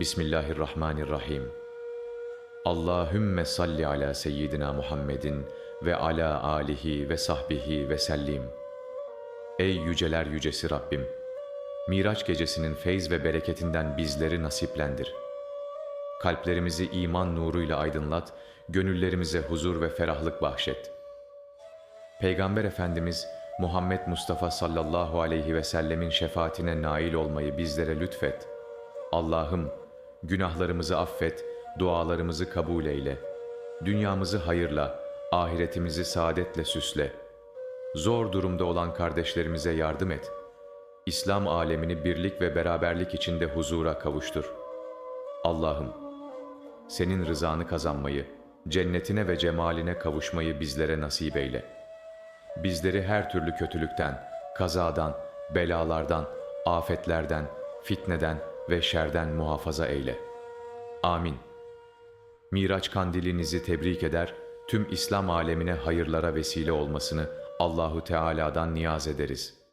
Bismillahirrahmanirrahim. Allahümme salli ala seyyidina Muhammedin ve ala alihi ve sahbihi ve sellim. Ey yüceler yücesi Rabbim! Miraç gecesinin feyz ve bereketinden bizleri nasiplendir. Kalplerimizi iman nuruyla aydınlat, gönüllerimize huzur ve ferahlık bahşet. Peygamber Efendimiz Muhammed Mustafa sallallahu aleyhi ve sellemin şefaatine nail olmayı bizlere lütfet. Allah'ım günahlarımızı affet, dualarımızı kabul eyle. Dünyamızı hayırla, ahiretimizi saadetle süsle. Zor durumda olan kardeşlerimize yardım et. İslam alemini birlik ve beraberlik içinde huzura kavuştur. Allah'ım senin rızanı kazanmayı, cennetine ve cemaline kavuşmayı bizlere nasip eyle. Bizleri her türlü kötülükten, kazadan, belalardan, afetlerden, fitneden ve şerden muhafaza eyle. Amin. Miraç kandilinizi tebrik eder, tüm İslam alemine hayırlara vesile olmasını Allahu Teala'dan niyaz ederiz.''